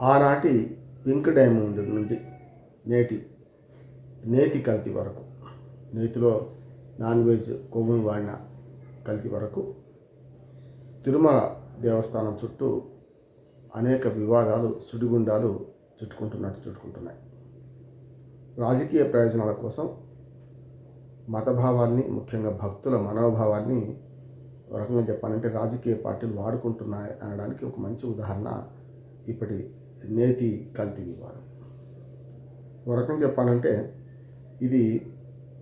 ఆనాటి pink diamond నుండి నేటి నేతి కల్తీ వరకు నేతిలో నాన్ వెజ్ కొవ్వును వాడిన కల్తీ వరకు తిరుమల దేవస్థానం చుట్టూ అనేక వివాదాలు సుడిగుండాలు చుట్టుకుంటున్నట్టు చుట్టుకుంటున్నాయి. రాజకీయ ప్రయోజనాల కోసం మతభావాల్ని ముఖ్యంగా భక్తుల మనోభావాల్ని ఒక రకంగా చెప్పాలంటే రాజకీయ పార్టీలు వాడుకుంటున్నాయి అనడానికి ఒక మంచి ఉదాహరణ ఇప్పటి నేతి కల్తీ వివాదం ఒక చెప్పాలంటే ఇది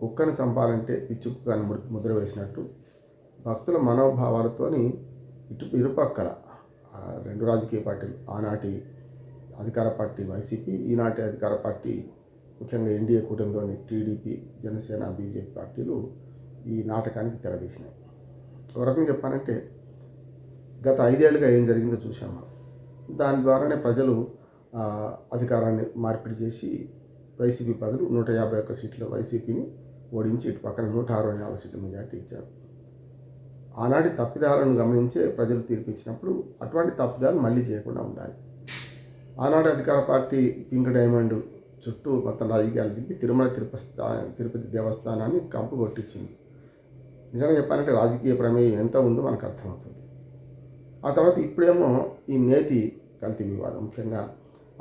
కుక్కను చంపాలంటే పిచ్చి కుక్కను ముద్ర- వేసినట్టు భక్తుల మనోభావాలతోని ఇటు ఇరుపక్కల రెండు రాజకీయ పార్టీలు ఆనాటి అధికార పార్టీ వైసీపీ ఈనాటి అధికార పార్టీ ముఖ్యంగా ఎన్డీఏ కూటమిలోని టీడీపీ జనసేన బీజేపీ పార్టీలు ఈ నాటకానికి తెరదీసినాయి. ఒక రకంగా చెప్పాలంటే గత ఐదేళ్ళుగా ఏం జరిగిందో చూసాం మనం. దాని ద్వారానే ప్రజలు అధికారాన్ని మార్పిడి చేసి వైసీపీ బదులు నూట యాభై ఒక్క సీట్ల వైసీపీని ఓడించి ఇటు పక్కన నూట అరవై నాలుగు సీట్ల మెజార్టీ ఇచ్చారు. ఆనాటి తప్పిదాలను గమనించే ప్రజలు తీర్పిచ్చినప్పుడు అటువంటి తప్పిదాలు మళ్ళీ చేయకుండా ఉండాలి. ఆనాటి అధికార పార్టీ పింక్ డైమండ్ చుట్టూ మొత్తం రాజకీయాలు తిప్పి తిరుమల తిరుపతి స్థా- తిరుపతి దేవస్థానాన్ని కంపు కొట్టించింది. నిజంగా చెప్పాలంటే రాజకీయ ప్రమేయం ఎంత ఉందో మనకు అర్థమవుతుంది. ఆ తర్వాత ఇప్పుడేమో ఈ నేతి కల్తీ వివాదం ముఖ్యంగా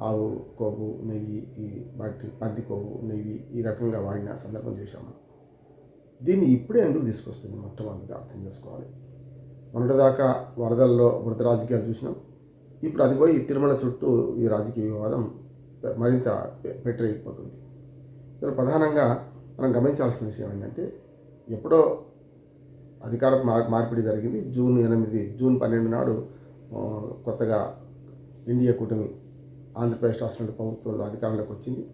ఆవు కొవ్వు నెయ్యి ఈ వాటి పంది కొవ్వు నెయ్యి ఈ రకంగా వాడిన సందర్భం చూసాము దీన్ని ఇప్పుడే ఎందుకు తీసుకొస్తుంది? మొట్టమొదటిగా అర్థం చేసుకోవాలి. మొన్నటిదాకా వరదల్లో వరద రాజకీయాలు చూసినాం. ఇప్పుడు అది పోయి తిరుమల చుట్టూ ఈ రాజకీయ వివాదం మరింత పెట్టరైపోతుంది ఇందులో ప్రధానంగా మనం గమనించాల్సిన విషయం ఏంటంటే ఎప్పుడో అధికార మార్ మార్పిడి జరిగింది. జూన్ ఎనిమిది జూన్ పన్నెండు నాడు కొత్తగా ఇండియా కూటమి ఆంధ్రప్రదేశ్ రాష్ట్రంలో ప్రభుత్వంలో అధికారంలోకి వచ్చింది.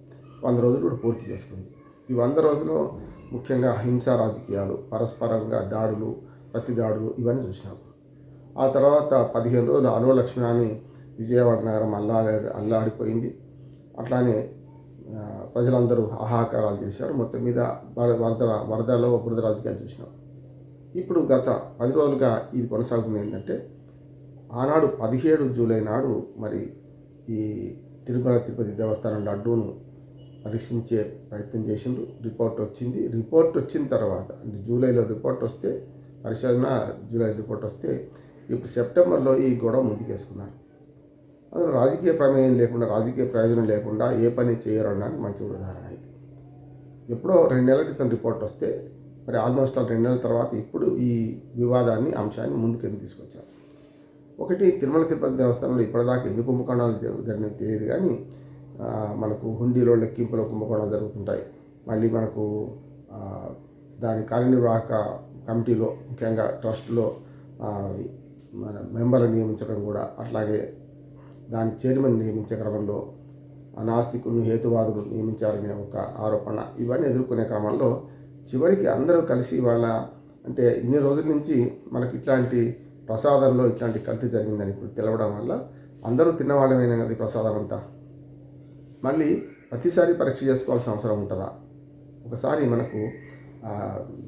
వంద రోజులు కూడా పూర్తి చేసుకుంది. ఈ వంద రోజులు ముఖ్యంగా హింసా రాజకీయాలు పరస్పరంగా దాడులు ప్రతి దాడులు ఇవన్నీ చూసినాం. ఆ తర్వాత పదిహేను రోజులు అలవ లక్ష్మణాన్ని విజయవాడ నగరం అల్లాడి అల్లాడిపోయింది. అట్లానే ప్రజలందరూ ఆహాకారాలు చేశారు. మొత్తం మీద వరద వరదలో బురద రాజకీయాలు చూసినాం. ఇప్పుడు గత పది రోజులుగా ఇది కొనసాగుతుంది ఏంటంటే ఆనాడు పదిహేడు జూలై నాడు మరి ఈ తిరుమల తిరుపతి దేవస్థానం లడ్డూను పరీక్షించే ప్రయత్నం చేసిండ్రు. రిపోర్ట్ వచ్చింది. రిపోర్ట్ వచ్చిన తర్వాత అంటే జూలైలో రిపోర్ట్ వస్తే పరిశోధన జూలై రిపోర్ట్ వస్తే ఇప్పుడు సెప్టెంబర్లో ఈ గొడవ ముందుకేసుకున్నారు. అందులో రాజకీయ ప్రమేయం లేకుండా రాజకీయ ప్రయోజనం లేకుండా ఏ పని చేయరు మంచి ఉదాహరణ ఇది. ఎప్పుడో రెండు నెలల క్రితం రిపోర్ట్ వస్తే మరి ఆల్మోస్ట్ ఆల్ రెండు నెలల తర్వాత ఇప్పుడు ఈ వివాదాన్ని అంశాన్ని ముందుకెళ్ళి తీసుకొచ్చారు? ఒకటి తిరుమల తిరుపతి దేవస్థానంలో ఇప్పటిదాకా ఎన్ని కుంభకోణాలు జరు- తెలియదు కానీ మనకు హుండీలో లెక్కింపులో కుంభకోణాలు జరుగుతుంటాయి. మళ్ళీ మనకు దాని కార్యనిర్వాహక కమిటీలో ముఖ్యంగా ట్రస్ట్లో మన మెంబర్లు నియమించడం కూడా అట్లాగే దాని చైర్మన్ నియమించే క్రమంలో అనాస్తికులను హేతువాదులు నియమించారనే ఒక ఆరోపణ. ఇవన్నీ ఎదుర్కొనే క్రమంలో చివరికి అందరూ కలిసి వాళ్ళ అంటే ఇన్ని రోజుల నుంచి మనకి ఇట్లాంటి ప్రసాదంలో ఇట్లాంటి కల్తీ జరిగిందని ఇప్పుడు తెలవడం వల్ల అందరూ తిన్నవాళ్ళమైన కదా ప్రసాదం అంతా. మళ్ళీ ప్రతిసారి పరీక్ష చేసుకోవాల్సిన అవసరం ఉంటుందా? ఒకసారి మనకు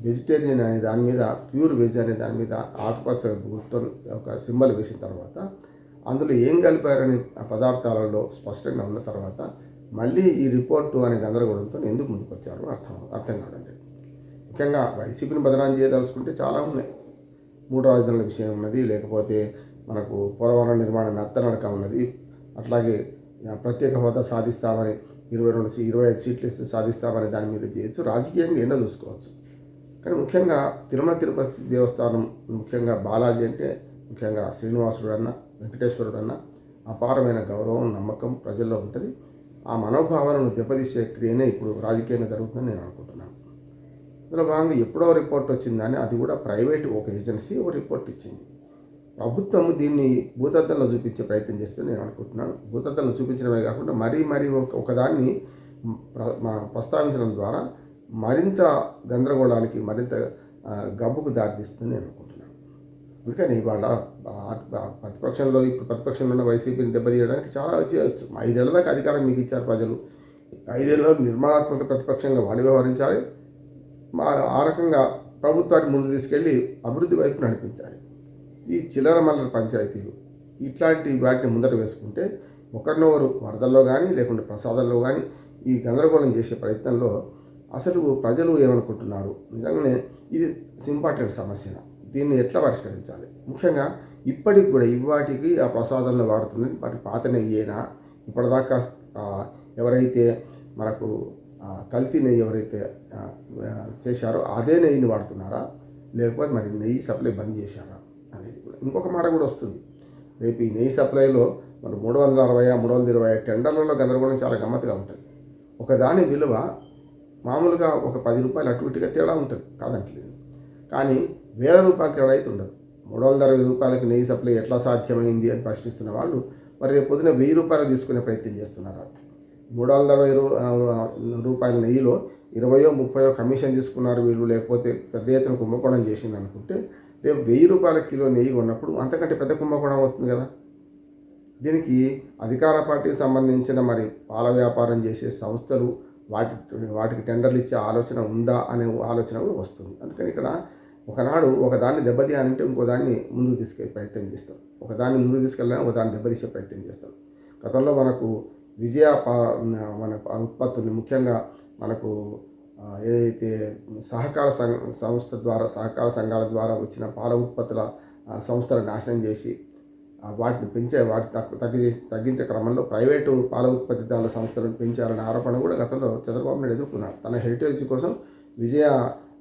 వెజిటేరియన్ అనే దాని మీద ప్యూర్ వెజ్ అనే దాని మీద ఆకుపచ్చ గుర్తు ఒక సింబల్ వేసిన తర్వాత అందులో ఏం కలిపారని ఆ పదార్థాలలో స్పష్టంగా ఉన్న తర్వాత మళ్ళీ ఈ రిపోర్టు అనే గందరగోళంతో ఎందుకు ముందుకు వచ్చారో అర్థం అర్థం కావడం లేదు. ముఖ్యంగా వైసీపీని బదనాం చేయదలుచుకుంటే చాలా ఉన్నాయి. మూడు రాజధానుల విషయం ఉన్నది లేకపోతే మనకు పోలవరం నిర్మాణ నత్తనడక ఉన్నది. అట్లాగే ప్రత్యేక హోదా సాధిస్తామని ఇరవై రెండు సీ ఇరవై ఐదు సీట్లు ఇస్తే సాధిస్తామని దాని మీద చేయొచ్చు. రాజకీయంగా ఎన్నో చూసుకోవచ్చు. కానీ ముఖ్యంగా తిరుమల తిరుపతి దేవస్థానం ముఖ్యంగా బాలాజీ అంటే ముఖ్యంగా శ్రీనివాసుడు అన్న వెంకటేశ్వరుడు అన్న అపారమైన గౌరవం నమ్మకం ప్రజల్లో ఉంటుంది. ఆ మనోభావాలను దెబ్బతీసే క్రియనే ఇప్పుడు రాజకీయంగా జరుగుతుందని నేను అనుకుంటున్నాను. అందులో భాగంగా ఎప్పుడో రిపోర్ట్ వచ్చిందని అది కూడా ప్రైవేట్ ఒక ఏజెన్సీ ఒక రిపోర్ట్ ఇచ్చింది. ప్రభుత్వం దీన్ని భూతద్దంలో చూపించే ప్రయత్నం చేస్తే నేను అనుకుంటున్నాను. భూతద్దంలో చూపించడమే కాకుండా మరీ మరీ ఒక ఒకదాన్ని ప్రస్తావించడం ద్వారా మరింత గందరగోళానికి మరింత గబ్బుకు దారితీస్తుంది నేను అనుకుంటున్నాను. అందుకని ఇవాళ ప్రతిపక్షంలో ఇప్పుడు ప్రతిపక్షంలో ఉన్న వైసీపీని దెబ్బతీయడానికి చాలా చేయవచ్చు ఐదేళ్ళ దాకా అధికారం మీకు ఇచ్చారు ప్రజలు. ఐదేళ్ళలో నిర్మాణాత్మక ప్రతిపక్షంగా వాళ్ళు వ్యవహరించాలి. మా ఆ రకంగా ప్రభుత్వాన్ని ముందు తీసుకెళ్ళి అభివృద్ధి వైపు నడిపించాలి. ఈ చిల్లర మల్లర పంచాయతీలు ఇట్లాంటి వాటిని ముందర వేసుకుంటే ఒకరినొకరు వరదల్లో కానీ లేకుంటే ప్రసాదాల్లో కానీ ఈ గందరగోళం చేసే ప్రయత్నంలో అసలు ప్రజలు ఏమనుకుంటున్నారు? నిజంగానే ఇది ఇంపార్టెంట్ సమస్య దీన్ని ఎట్లా పరిష్కరించాలి? ముఖ్యంగా ఇప్పటికి కూడా ఇవాటికి ఆ ప్రసాదంలో వాడుతున్నది వాటి పాత నెయ్యేనా ఇప్పటిదాకా ఎవరైతే మనకు కల్తీ నెయ్యి ఎవరైతే చేశారో అదే నెయ్యిని వాడుతున్నారా? లేకపోతే మరి నెయ్యి సప్లై బంద్ చేశారా అనేది కూడా. ఇంకొక మాట కూడా వస్తుంది. రేపు ఈ నెయ్యి సప్లైలో మరి మూడు వందల అరవై మూడు వందల ఇరవై టెండర్లలో గందరగోళం చాలా గమ్మత్తుగా ఉంటుంది. ఒక దాని విలువ మామూలుగా ఒక పది రూపాయలు అటు ఇటుగా తేడా ఉంటుంది. కాదంటలేదు. కానీ వేల రూపాయల తేడా అయితే ఉండదు. మూడు వందల అరవై రూపాయలకు నెయ్యి సప్లై ఎట్లా సాధ్యమైంది అని ప్రశ్నిస్తున్న వాళ్ళు మరి రేపు పొద్దున వెయ్యి రూపాయలు తీసుకునే ప్రయత్నం చేస్తున్నారు? మూడు వందల అరవై రూపాయల నెయ్యిలో ఇరవయో ముప్పయో కమిషన్ తీసుకున్నారు వీళ్ళు. లేకపోతే పెద్ద ఎత్తున కుంభకోణం చేసింది అనుకుంటే రేపు వెయ్యి రూపాయల కిలో నెయ్యి కొన్నప్పుడు అంతకంటే పెద్ద కుంభకోణం అవుతుంది కదా. దీనికి అధికార పార్టీకి సంబంధించిన మరి పాల వ్యాపారం చేసే సంస్థలు వాటి వాటికి టెండర్లు ఇచ్చే ఆలోచన ఉందా అనే ఆలోచన కూడా వస్తుంది. అందుకని ఇక్కడ ఒకనాడు ఒకదాన్ని దెబ్బతీయాలంటే ఇంకో దాన్ని ముందుకు తీసుకెళ్ళే ప్రయత్నం చేస్తాం. ఒకదాన్ని ముందుకు తీసుకెళ్ళాలని ఒక దాన్ని దెబ్బతీసే ప్రయత్నం చేస్తాం. గతంలో మనకు విజయ మన ఉత్పత్తుల్ని ముఖ్యంగా మనకు ఏదైతే సహకార సంఘ సంస్థ ద్వారా సహకార సంఘాల ద్వారా వచ్చిన పాల ఉత్పత్తుల సంస్థలు నాశనం చేసి వాటిని పెంచే వాటి తగ్గు తగ్గి తగ్గించే క్రమంలో ప్రైవేటు పాల ఉత్పత్తిదారుల సంస్థలను పెంచాలనే ఆరోపణ కూడా గతంలో చంద్రబాబు నాయుడు ఎదుర్కొన్నారు. తన హెరిటేజ్ కోసం విజయ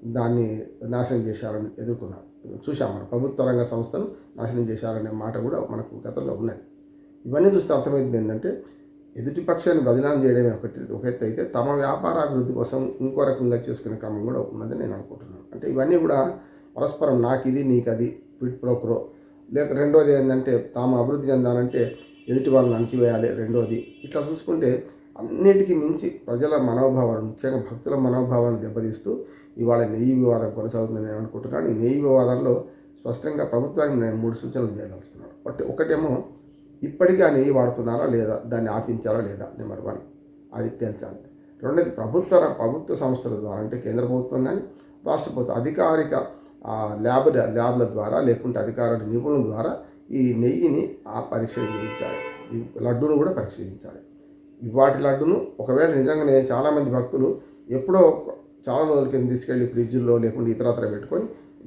దాన్ని నాశనం చేశారని ఎదుర్కొన్నారు. చూశాం మనం. ప్రభుత్వ రంగ సంస్థను నాశనం చేశారనే మాట కూడా మనకు గతంలో ఉన్నది. ఇవన్నీ చూస్తే అర్థమైంది ఏంటంటే ఎదుటి పక్షాన్ని బదిలాం చేయడమే ఒకటి ఒక ఎత్తు అయితే తమ వ్యాపార అభివృద్ధి కోసం ఇంకో రకంగా చేసుకునే క్రమం కూడా ఉన్నదని నేను అనుకుంటున్నాను. అంటే ఇవన్నీ కూడా పరస్పరం నాకు ఇది నీకు అది ఫిట్ ప్రోక్రో లేక రెండోది ఏంటంటే తాము అభివృద్ధి చెందాలంటే ఎదుటి వాళ్ళని అణచివేయాలి రెండోది. ఇట్లా చూసుకుంటే అన్నిటికీ మించి ప్రజల మనోభావాలు ముఖ్యంగా భక్తుల మనోభావాలను దెబ్బతీస్తూ ఇవాళ నెయ్యి వివాదం కొనసాగుతుందని నేను అనుకుంటున్నాను. ఈ నెయ్యి వివాదంలో స్పష్టంగా ప్రభుత్వానికి నేను మూడు సూచనలు చేయదలుచుకున్నాను. ఒకటి ఒకటేమో ఇప్పటికీ ఆ నెయ్యి వాడుతున్నారా లేదా దాన్ని ఆపించారా లేదా నెంబర్ వన్ అది తేల్చాలి. రెండోది ప్రభుత్వ ప్రభుత్వ సంస్థల ద్వారా అంటే కేంద్ర ప్రభుత్వం కానీ రాష్ట్ర ప్రభుత్వం అధికారిక ఆ, ల్యాబ్ ల్యాబ్ల ద్వారా లేకుంటే అధికార నిపుణుల ద్వారా ఈ నెయ్యిని ఆ పరీక్ష చేయించాలి. ఈ లడ్డూను కూడా పరిశీలించాలి వాటి లడ్డును ఒకవేళ నిజంగానే చాలామంది భక్తులు ఎప్పుడో చాలా రోజుల కింద తీసుకెళ్ళి ఫ్రిడ్జ్లో లేకుంటే ఇతరత్ర పెట్టుకొని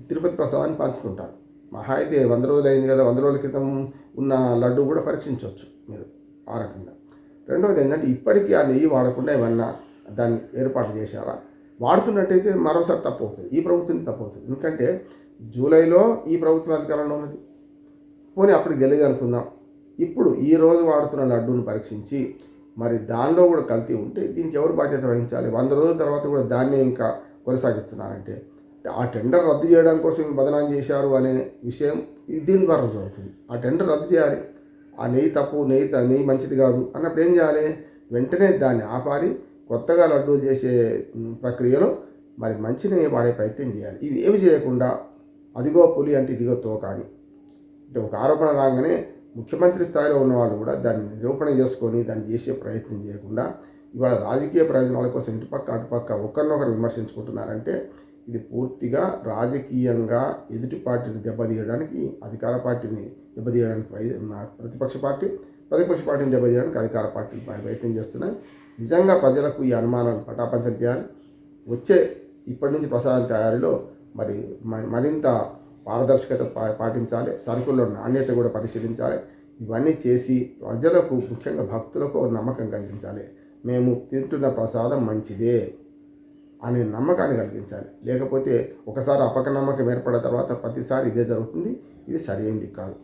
తిరుపతి ప్రసాదాన్ని పంచుతుంటారు. మహా అయితే వంద రోజులు అయింది కదా వంద రోజుల క్రితం ఉన్న లడ్డు కూడా పరీక్షించవచ్చు మీరు ఆ రకంగా. రెండవది ఏంటంటే ఇప్పటికీ ఆ నెయ్యి వాడకుండా ఏమన్నా దాన్ని ఏర్పాటు చేశారా? వాడుతున్నట్టయితే మరోసారి తప్పు అవుతుంది ఈ ప్రభుత్వం తప్పు అవుతుంది. ఎందుకంటే జూలైలో ఈ ప్రభుత్వం అధికారంలో ఉన్నది. పోనీ అప్పటికి తెలియదు అనుకుందాం. ఇప్పుడు ఈ రోజు వాడుతున్న లడ్డూను పరీక్షించి మరి దానిలో కూడా కల్తీ ఉంటే దీనికి ఎవరు బాధ్యత వహించాలి? వంద రోజుల తర్వాత కూడా దాన్నే ఇంకా కొనసాగిస్తున్నారంటే ఆ టెండర్ రద్దు చేయడం కోసం బదనాం చేశారు అనే విషయం దీని ద్వారా రుజువు ఆ టెండర్ రద్దు చేయాలి. ఆ నెయ్యి తప్పు నెయ్యి నెయ్యి మంచిది కాదు అన్నప్పుడు ఏం చేయాలి? వెంటనే దాన్ని ఆపాలి. కొత్తగా లడ్డూలు చేసే ప్రక్రియలో మరి మంచి నెయ్యి వాడే ప్రయత్నం చేయాలి. ఇవి ఏమి చేయకుండా అదిగో పులి అంటే ఇదిగో తోక అని. అంటే ఒక ఆరోపణ రాగానే ముఖ్యమంత్రి స్థాయిలో ఉన్నవాళ్ళు కూడా దాన్ని నిరూపణ చేసుకొని దాన్ని చేసే ప్రయత్నం చేయకుండా ఇవాళ రాజకీయ ప్రయోజనాల కోసం ఇటుపక్క అటుపక్క ఒకరినొకరు విమర్శించుకుంటున్నారంటే ఇది పూర్తిగా రాజకీయంగా ఎదుటి పార్టీని దెబ్బతీయడానికి అధికార పార్టీని దెబ్బతీయడానికి ప్రతిపక్ష పార్టీ ప్రతిపక్ష పార్టీని దెబ్బతీయడానికి అధికార పార్టీలు ప్రయత్నం చేస్తున్నాయి. నిజంగా ప్రజలకు ఈ అనుమానాలు పటాపంచం చేయాలి. వచ్చే ఇప్పటి నుంచి ప్రసాదం తయారీలో మరి మరింత పారదర్శకత పాటించాలి. సరుకుల్లో నాణ్యత కూడా పరిశీలించాలి. ఇవన్నీ చేసి ప్రజలకు ముఖ్యంగా భక్తులకు నమ్మకం కలిగించాలి. మేము తింటున్న ప్రసాదం మంచిదే. అనే నమ్మకాన్ని కలిగించాలి. లేకపోతే ఒకసారి అపక నమ్మకం ఏర్పడిన తర్వాత ప్రతిసారి ఇదే జరుగుతుంది. ఇది సరైనది కాదు.